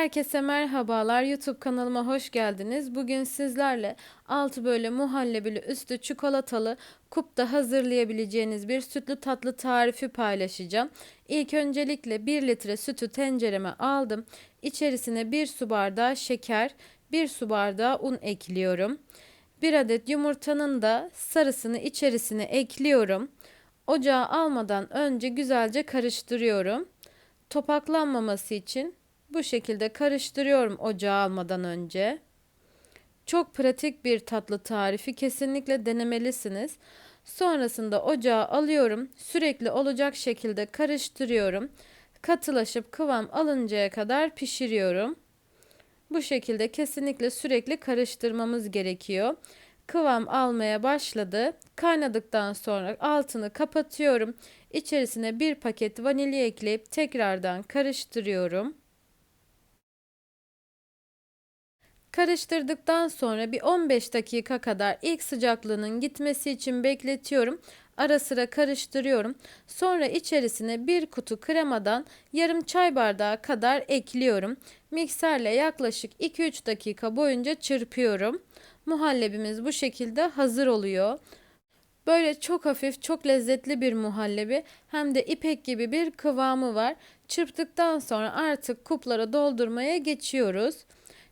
Herkese merhabalar. YouTube kanalıma hoş geldiniz. Bugün sizlerle altı böyle muhallebili üstü çikolatalı kupta hazırlayabileceğiniz bir sütlü tatlı tarifi paylaşacağım. İlk öncelikle 1 litre sütü tencereme aldım. İçerisine 1 su bardağı şeker, 1 su bardağı un ekliyorum. 1 adet yumurtanın da sarısını içerisine ekliyorum. Ocağa almadan önce güzelce karıştırıyorum. Topaklanmaması için bu şekilde karıştırıyorum ocağa almadan önce. Çok pratik bir tatlı tarifi kesinlikle denemelisiniz. Sonrasında ocağa alıyorum. Sürekli olacak şekilde karıştırıyorum. Katılaşıp kıvam alıncaya kadar pişiriyorum. Bu şekilde kesinlikle sürekli karıştırmamız gerekiyor. Kıvam almaya başladı. Kaynadıktan sonra altını kapatıyorum. İçerisine bir paket vanilya ekleyip tekrardan karıştırıyorum. Karıştırdıktan sonra bir 15 dakika kadar ilk sıcaklığının gitmesi için bekletiyorum. Ara sıra karıştırıyorum. Sonra içerisine bir kutu kremadan yarım çay bardağı kadar ekliyorum. Mikserle yaklaşık 2-3 dakika boyunca çırpıyorum. Muhallebimiz bu şekilde hazır oluyor. Böyle çok hafif, çok lezzetli bir muhallebi hem de ipek gibi bir kıvamı var. Çırptıktan sonra artık kuplara doldurmaya geçiyoruz.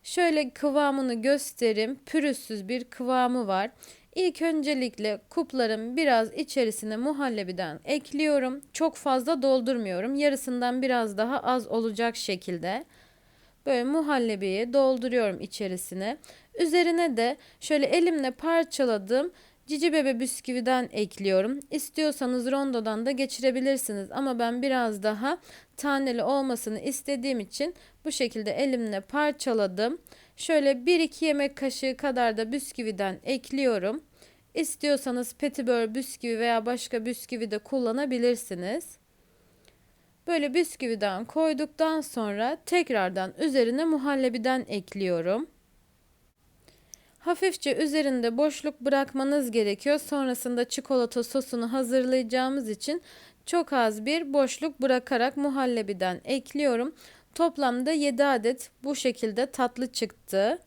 Şöyle kıvamını göstereyim. Pürüzsüz bir kıvamı var. İlk öncelikle kupların biraz içerisine muhallebiden ekliyorum. Çok fazla doldurmuyorum. Yarısından biraz daha az olacak şekilde. Böyle muhallebiyi dolduruyorum içerisine. Üzerine de şöyle elimle parçaladığım Cici bebe bisküviden ekliyorum. İstiyorsanız rondodan da geçirebilirsiniz ama ben biraz daha taneli olmasını istediğim için bu şekilde elimle parçaladım. Şöyle 1-2 yemek kaşığı kadar da bisküviden ekliyorum. İstiyorsanız petibör bisküvi veya başka bisküvi de kullanabilirsiniz. Böyle bisküviden koyduktan sonra tekrardan üzerine muhallebiden ekliyorum. Hafifçe üzerinde boşluk bırakmanız gerekiyor. Sonrasında çikolata sosunu hazırlayacağımız için çok az bir boşluk bırakarak muhallebiden ekliyorum. Toplamda 7 adet bu şekilde tatlı çıktı.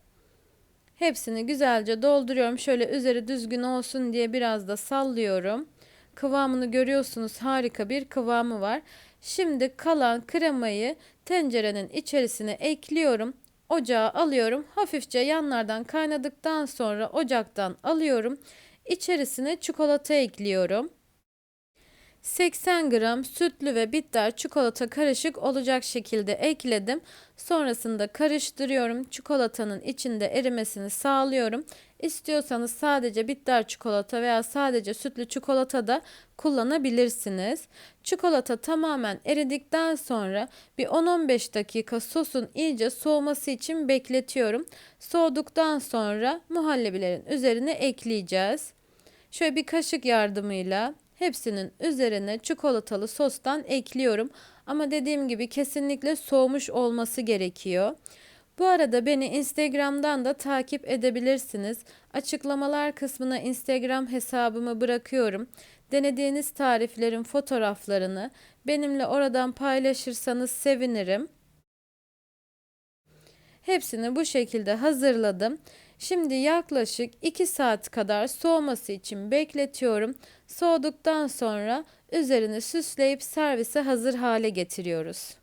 Hepsini güzelce dolduruyorum. Şöyle üzeri düzgün olsun diye biraz da sallıyorum. Kıvamını görüyorsunuz. Harika bir kıvamı var. Şimdi kalan kremayı tencerenin içerisine ekliyorum. Ocağa alıyorum. Hafifçe yanlardan kaynadıktan sonra ocaktan alıyorum. İçerisine çikolata ekliyorum. 80 gram sütlü ve bitter çikolata karışık olacak şekilde ekledim. Sonrasında karıştırıyorum. Çikolatanın içinde erimesini sağlıyorum. İstiyorsanız sadece bitter çikolata veya sadece sütlü çikolata da kullanabilirsiniz. Çikolata tamamen eridikten sonra bir 10-15 dakika sosun iyice soğuması için bekletiyorum. Soğuduktan sonra muhallebilerin üzerine ekleyeceğiz. Şöyle bir kaşık yardımıyla hepsinin üzerine çikolatalı sostan ekliyorum. Ama dediğim gibi kesinlikle soğumuş olması gerekiyor. Bu arada beni Instagram'dan da takip edebilirsiniz. Açıklamalar kısmına Instagram hesabımı bırakıyorum. Denediğiniz tariflerin fotoğraflarını benimle oradan paylaşırsanız sevinirim. Hepsini bu şekilde hazırladım. Şimdi yaklaşık 2 saat kadar soğuması için bekletiyorum. Soğuduktan sonra üzerini süsleyip servise hazır hale getiriyoruz.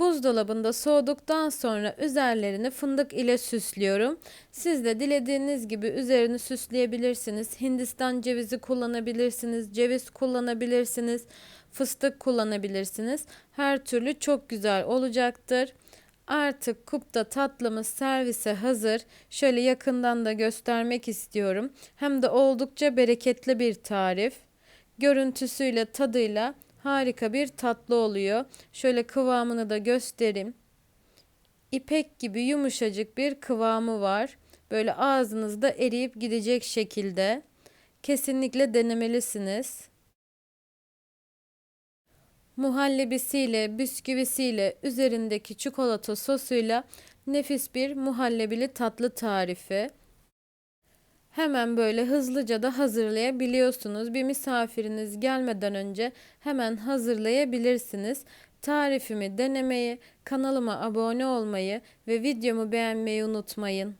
Buzdolabında soğuduktan sonra üzerlerini fındık ile süslüyorum. Siz de dilediğiniz gibi üzerini süsleyebilirsiniz. Hindistan cevizi kullanabilirsiniz, ceviz kullanabilirsiniz, fıstık kullanabilirsiniz. Her türlü çok güzel olacaktır. Artık kupta tatlımız servise hazır. Şöyle yakından da göstermek istiyorum. Hem de oldukça bereketli bir tarif. Görüntüsüyle, tadıyla harika bir tatlı oluyor. Şöyle kıvamını da göstereyim. İpek gibi yumuşacık bir kıvamı var. Böyle ağzınızda eriyip gidecek şekilde. Kesinlikle denemelisiniz. Muhallebisiyle, bisküvisiyle, üzerindeki çikolata sosuyla nefis bir muhallebili tatlı tarifi. Hemen böyle hızlıca da hazırlayabiliyorsunuz. Bir misafiriniz gelmeden önce hemen hazırlayabilirsiniz. Tarifimi denemeyi, kanalıma abone olmayı ve videomu beğenmeyi unutmayın.